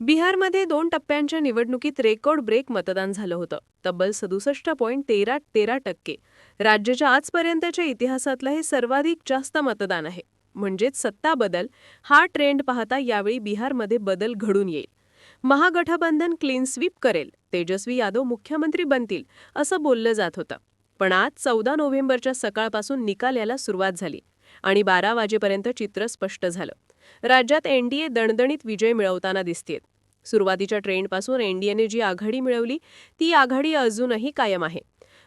बिहारमध्ये दोन टप्प्यांच्या निवडणुकीत रेकॉर्ड ब्रेक मतदान झालं होतं. तब्बल सदुसष्ट पॉईंट तेरा तेरा टक्के. राज्याच्या आजपर्यंतच्या इतिहासातलं हे सर्वाधिक जास्त मतदान आहे. म्हणजेच सत्ता बदल हा ट्रेंड पाहता यावेळी बिहारमध्ये बदल घडून येईल. महागठबंधन क्लीन स्वीप करेल तेजस्वी यादव मुख्यमंत्री बनतील असं बोललं जात होतं. पण आज चौदा नोव्हेंबरच्या सकाळपासून निकाल याला सुरुवात झाली आणि बारा वाजेपर्यंत चित्र स्पष्ट झालं. राज्यात एनडीए दणदणीत विजय मिळवताना दिसतेत सुरुवातीच्या ट्रेंडपासून एनडीएने जी आघाडी मिळवली ती आघाडी अजूनही कायम आहे.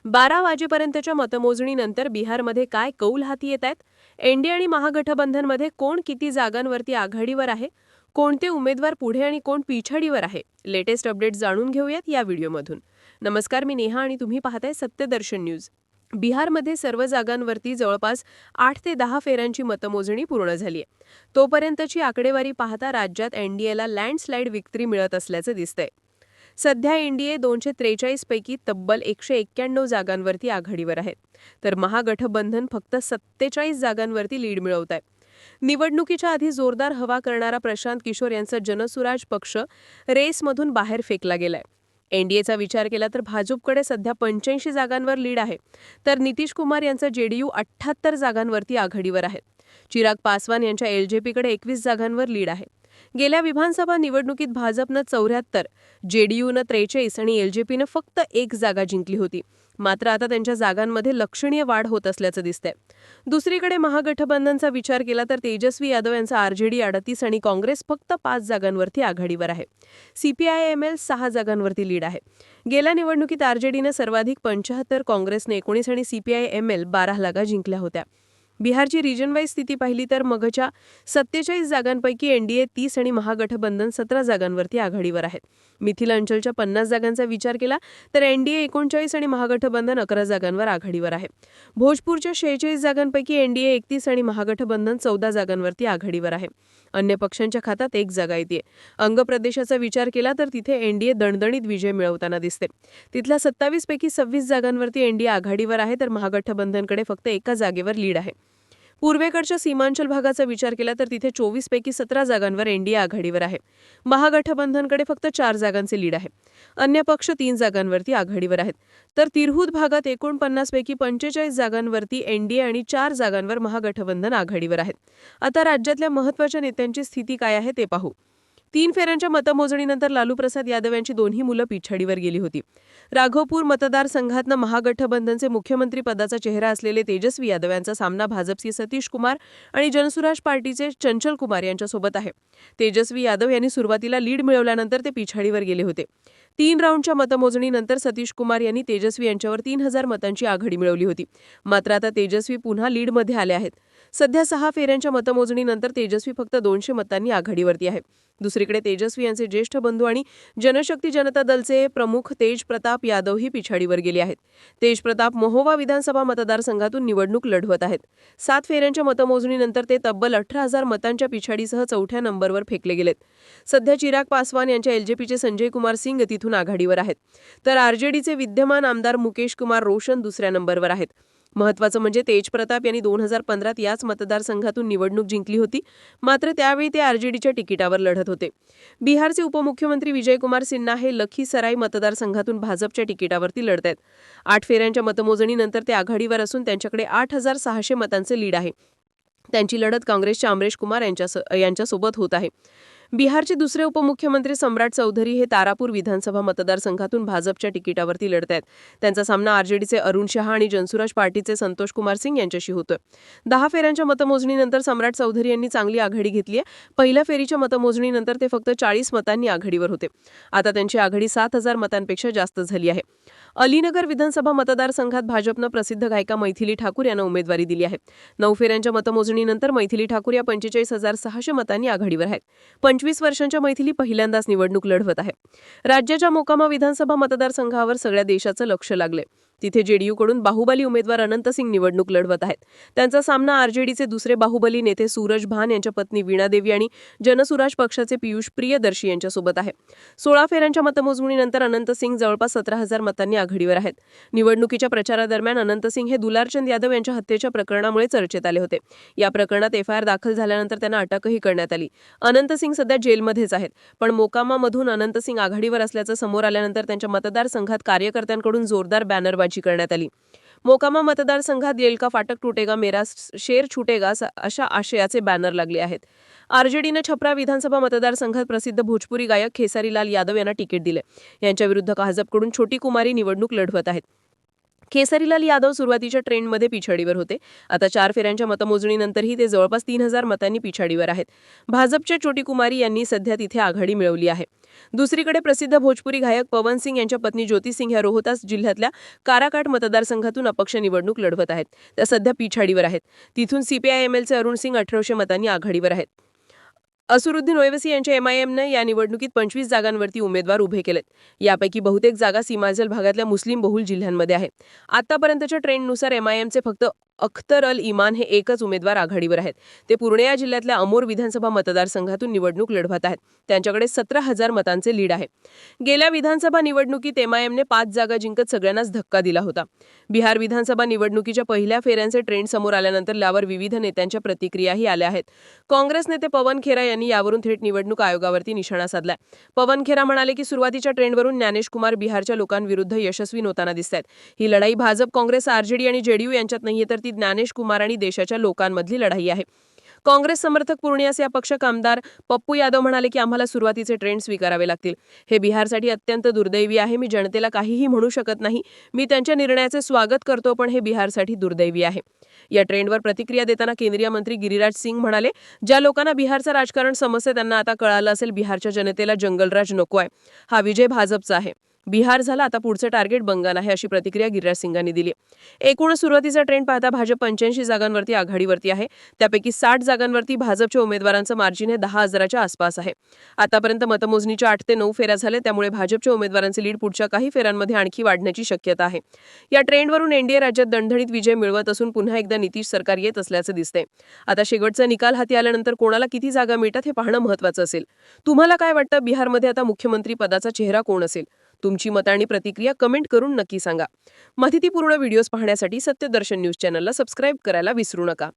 बारा वाजेपर्यंतच्या मतमोजणीनंतर बिहारमध्ये काय कौल हाती येत आहेत? एनडीए आणि महागठबंधनमध्ये कोण किती जागांवरती आघाडीवर आहे? कोणते उमेदवार पुढे आणि कोण पिछाडीवर आहे? लेटेस्ट अपडेट जाणून घेऊयात या व्हिडिओमधून. नमस्कार मी नेहा आणि तुम्ही पाहताय सत्यदर्शन न्यूज. बिहारमध्ये सर्व जागांवरती जवळपास आठ ते दहा फेऱ्यांची मतमोजणी पूर्ण झाली आहे. तोपर्यंतची आकडेवारी पाहता राज्यात एनडीएला लँडस्लाईड विक्री मिळत असल्याचं दिसतंय. सध्या एनडीए दोनशे त्रेचाळीस पैकी तब्बल एकशे एक्क्याण्णव जागांवरती आघाडीवर आहेत तर महागठबंधन फक्त सत्तेचाळीस जागांवरती लीड मिळवत आहे निवडणुकीच्या आधी जोरदार हवा करणारा प्रशांत किशोर यांचा जनसुराज पक्ष रेसमधून बाहेर फेकला गेलाय. एनडीएचा विचार केला तर भाजपकडे सध्या पंच्याऐंशी जागांवर लीड आहे. तर नितीश कुमार यांचा जेडीयू अठ्ठ्याहत्तर जागांवरती आघाडीवर आहे. चिराग पासवान यांच्या एलजेपीकडे एकवीस जागांवर लीड आहे. गेल्या विधानसभा निवडणुकीत भाजपनं चौऱ्याहत्तर जेडीयूनं त्रेचाळीस आणि एलजेपीनं फक्त एक जागा जिंकली होती. मात्र आता त्यांच्या जागांमध्ये लक्षणीय वाढ होत असल्याचं दिसतंय. दुसरीकडे महागठबंधनचा विचार केला तर तेजस्वी यादव यांचा आरजेडी अडतीस आणि काँग्रेस फक्त पाच जागांवरती आघाडीवर आहे. सीपीआय एम एल सहा जागांवरती लीड आहे. गेल्या निवडणुकीत आरजेडीनं सर्वाधिक पंच्याहत्तर काँग्रेसने एकोणीस आणि सीपीआय एम एल बारा जागा जिंकल्या होत्या. बिहारची रिजन वाईज स्थिती पाहिली तर मगच्या सत्तेचाळीस जागांपैकी एनडीए तीस आणि महागठबंधन सतरा जागांवरती आघाडीवर आहेत. मिथिला अंचलच्या पन्नास जागांचा विचार केला तर एनडीए एकोणचाळीस आणि महागठबंधन अकरा जागांवर आघाडीवर आहे. भोजपूरच्या शेहेचाळीस जागांपैकी एनडीए एकतीस आणि महागठबंधन चौदा जागांवरती आघाडीवर आहे. अन्य पक्षांच्या खात्यात एक जागा येते. अंग प्रदेशाचा विचार केला तर तिथे एनडीए दणदणीत विजय मिळवताना दिसते. तिथल्या सत्तावीस पैकी सव्वीस जागांवरती एनडीए आघाडीवर आहे तर महागठबंधनकडे फक्त एका जागेवर लीड आहे. पूर्वेकडच्या सीमांचल भागाचा विचार केला तर तिथे चोवीस पैकी सतरा जागांवर एनडीए आघाडीवर आहे. महागठबंधनकडे फक्त चार जागांचे लीड आहे. अन्य पक्ष तीन जागांवरती आघाडीवर आहेत. तर तिरहुत भागात एकोणपन्नास पैकी पंचेचाळीस जागांवरती एनडीए आणि चार जागांवर महागठबंधन आघाडीवर आहेत आता राज्यातल्या महत्त्वाच्या नेत्यांची स्थिती काय आहे ते पाहू. तीन फेऱ्यांच्या मतमोजणीनंतर लालू प्रसाद यादव यांची दोन्ही मुलं पिछाडीवर गेली होती. राघवपूर मतदारसंघातनं महागठबंधनचे मुख्यमंत्री पदाचा चेहरा असलेले तेजस्वी यादव यांचा सामना भाजपचे सतीश कुमार आणि जनसुराज पार्टीचे चंचल कुमार यांच्यासोबत आहे. तेजस्वी यादव यांनी सुरुवातीला लीड मिळवल्यानंतर ते पिछाडीवर गेले होते. तीन राऊंडच्या मतमोजणीनंतर सतीश कुमार यांनी तेजस्वी यांच्यावर तीन हजार मतांची आघाडी मिळवली होती. मात्र आता तेजस्वी पुन्हा लीडमध्ये आले आहेत. सध्या सहा फेऱ्यांच्या मतमोजणीनंतर तेजस्वी फक्त दोनशे मतांनी आघाडीवरती आहे. दुसरीकडे तेजस्वी यांचे ज्येष्ठ बंधू आणि जनशक्ती जनता दलचे प्रमुख तेज प्रताप यादवही पिछाडीवर गेले आहेत. तेज प्रताप मोहोवा विधानसभा मतदारसंघातून निवडणूक लढवत आहेत. सात फेऱ्यांच्या मतमोजणीनंतर ते तब्बल अठरा हजार मतांच्या पिछाडीसह चौथ्या नंबरवर फेकले गेलेत. सध्या चिराग पासवान यांच्या एलजेपीचे संजय कुमार सिंग तिथून आघाडीवर आहेत. तर आरजेडीचे विद्यमान आमदार मुकेश कुमार रोशन दुसऱ्या नंबरवर आहेत. महत्वाचं म्हणजे तेज प्रताप यांनी दोन हजार पंधरात याच मतदारसंघातून निवडणूक जिंकली होती. मात्र त्यावेळी ते आरजेडीच्या तिकिटावर लढत होते. बिहारचे उपमुख्यमंत्री विजयकुमार सिन्हा हे लखीसराय मतदारसंघातून भाजपच्या तिकिटावरती लढत आहेत. आठ फेऱ्यांच्या मतमोजणीनंतर ते आघाडीवर असून त्यांच्याकडे आठ हजार सहाशे मतांचे लीड आहे. त्यांची लढत काँग्रेसच्या अमरेश कुमार यांच्या यांच्यासोबत होत आहे. बिहारचे दुसरे उपमुख्यमंत्री सम्राट चौधरी हे तारापूर विधानसभा मतदारसंघातून भाजपच्या तिकिटावरती लढत आहेत त्यांचा सामना आरजेडीचे अरुण शहा आणि जनसुराज पार्टीचे संतोष कुमार सिंग यांच्याशी होतोय. दहा फेऱ्यांच्या मतमोजणीनंतर सम्राट चौधरी यांनी चांगली आघाडी घेतली आहे. पहिल्या फेरीच्या मतमोजणीनंतर ते फक्त चाळीस मतांनी आघाडीवर होते. आता त्यांची आघाडी सात हजार मतांपेक्षा जास्त झाली आहे. अलीनगर विधानसभा मतदारसंघात भाजपनं प्रसिद्ध गायिका मैथिली ठाकूर यांना उमेदवारी दिली आहे. नऊ फेऱ्यांच्या मतमोजणीनंतर मैथिली ठाकूर या पंचेचाळीस हजार सहाशे मतांनी आघाडीवर आहेत. पंचवीस वर्षांच्या मैथिली पहिल्यांदाच निवडणूक लढवत आहे. राज्याच्या मोकामा विधानसभा मतदारसंघावर सगळ्या देशाचं लक्ष लागले तिथे जेडीयूकडून बाहुबली उमेदवार अनंत सिंग निवडणूक लढवत आहेत. त्यांचा सामना आरजेडीचे दुसरे बाहुबली नेते सूरज भान यांच्या पत्नी वीणा देवी आणि जनसुराज पक्षाचे पियुष प्रियदर्शी यांच्यासोबत आहे. सोळा फेऱ्यांच्या मतमोजणीनंतर अनंत सिंग जवळपास सतरा हजार मतांनी आघाडीवर आहेत. निवडणुकीच्या प्रचारादरम्यान अनंत सिंग हे दुलारचंद यादव यांच्या हत्येच्या प्रकरणामुळे चर्चेत आले होते. या प्रकरणात एफआयआर दाखल झाल्यानंतर त्यांना अटकही करण्यात आली. अनंत सिंग सध्या जेलमध्येच आहेत पण मोकामामधून अनंत सिंग आघाडीवर असल्याचं समोर आल्यानंतर त्यांच्या मतदारसंघात कार्यकर्त्यांकडून जोरदार बॅनरबाजी करण्यात आली. मोकामा मतदारसंघात येईल का फाटक तुटेगा मेरा शेर छुटेगा अशा आशयाचे बॅनर लागले आहेत. आरजेडीनं छपरा विधानसभा मतदारसंघात प्रसिद्ध भोजपुरी गायक खेसारीलाल यादव यांना तिकीट दिले. यांच्याविरुद्ध भाजपकडून छोटी कुमारी निवडणूक लढवत आहेत. केसरीलाल यादव सुरुवातीच्या ट्रेंडमध्ये पिछाडीवर होते. आता चार फेऱ्यांच्या मतमोजणीनंतरही ते जवळपास तीन हजार मतांनी पिछाडीवर आहेत. भाजपच्या छोटी कुमारी यांनी सध्या तिथे आघाडी मिळवली आहे. दुसरीकडे प्रसिद्ध भोजपुरी गायक पवन सिंग यांच्या पत्नी ज्योती सिंग ह्या रोहतास जिल्ह्यातल्या काराकाट मतदारसंघातून अपक्ष निवडणूक लढवत आहेत. त्या सध्या पिछाडीवर आहेत. तिथून सीपीआयएमएलचे अरुण सिंग अठराशे मतांनी आघाडीवर आहेत. असुरुद्दीन ओवेसी यांच्या एमआयएमनं या निवडणुकीत पंचवीस जागांवरती उमेदवार उभे केलेत. यापैकी बहुतेक जागा सीमांचल भागातल्या मुस्लिम बहुल जिल्ह्यांमध्ये आहे आतापर्यंतच्या ट्रेंडनुसार एमआयएमचे फक्त अख्तर अल इमान हे एकच उमेदवार आघाडीवर आहेत. ते पूर्णिया जिल्ह्यातल्या अमोर विधानसभा मतदारसंघातून निवडणूक लढवत आहेत. त्यांच्याकडे सतरा हजार मतांचे लीड आहे. गेल्या विधानसभा निवडणुकीत एमआयएमने पाच जागा जिंकत सगळ्यांनाच धक्का दिला होता. बिहार विधानसभा निवडणुकीच्या पहिल्या फेऱ्यांचे ट्रेंड समोर आल्यानंतर यावर विविध नेत्यांच्या प्रतिक्रियाही आल्या आहेत. काँग्रेस नेते पवन खेरा यांनी यावरून थेट निवडणूक आयोगावरती निशाणा साधलाय. पवन खेरा म्हणाले की सुरुवातीच्या ट्रेंडवरून ज्ञानेश कुमार बिहारच्या लोकांविरुद्ध यशस्वी होताना दिसत आहेत ही लढाई भाजप काँग्रेस आरजेडी आणि जेडीयू यांच्यात नाहीये तर ती ज्ञानेश कुमार आणि देशाच्या लोकांमधली लढाई आहे. काँग्रेस समर्थक पूर्णियास या पक्ष कामदार पप्पू यादव म्हणाले की आम्हाला सुरुवातीचे ट्रेंड स्वीकारावे लागतील. हे बिहारसाठी अत्यंत दुर्दैवी आहे. मी जनतेला काहीही म्हणू शकत नाही. मी त्यांच्या निर्णयाचे स्वागत करतो पण हे बिहारसाठी दुर्दैवी आहे. या ट्रेंडवर प्रतिक्रिया देताना केंद्रीय मंत्री गिरिराज सिंग म्हणाले ज्या लोकांना बिहारचं राजकारण समस्या त्यांना आता कळालं असेल बिहारच्या जनतेला जंगलराज नको आहे हा विजय भाजपचा आहे. बिहार झाला आता पुढचं टार्गेट बंगाल आहे अशी प्रतिक्रिया गिरिराज सिंगांनी दिली. एकूण सुरुवातीचा ट्रेंड पाहता भाजप पंच्याऐंशी जागांवरती आघाडीवरती आहे. त्यापैकी साठ जागांवरती भाजपच्या उमेदवारांचं मार्जिन हे दहा हजाराच्या आसपास आहे. आतापर्यंत मतमोजणीच्या आठ ते नऊ फेऱ्या झाल्या त्यामुळे भाजपच्या उमेदवारांचे लीड पुढच्या काही फेऱ्यांमध्ये आणखी वाढण्याची शक्यता आहे. या ट्रेंडवरून एनडीए राज्यात दणधणीत विजय मिळवत असून पुन्हा एकदा नितीश सरकार येत असल्याचं दिसतंय. आता शेवटचा निकाल हाती आल्यानंतर कोणाला किती जागा मिळतात हे पाहणं महत्त्वाचं असेल. तुम्हाला काय वाटतं? बिहारमध्ये आता मुख्यमंत्री पदाचा चेहरा कोण असेल? तुमची मतं आणि प्रतिक्रिया कमेंट करून नक्की सांगा. माहितीपूर्ण व्हिडिओज पाहण्यासाठी सत्यदर्शन न्यूज चॅनलला सबस्क्राईब करायला विसरू नका.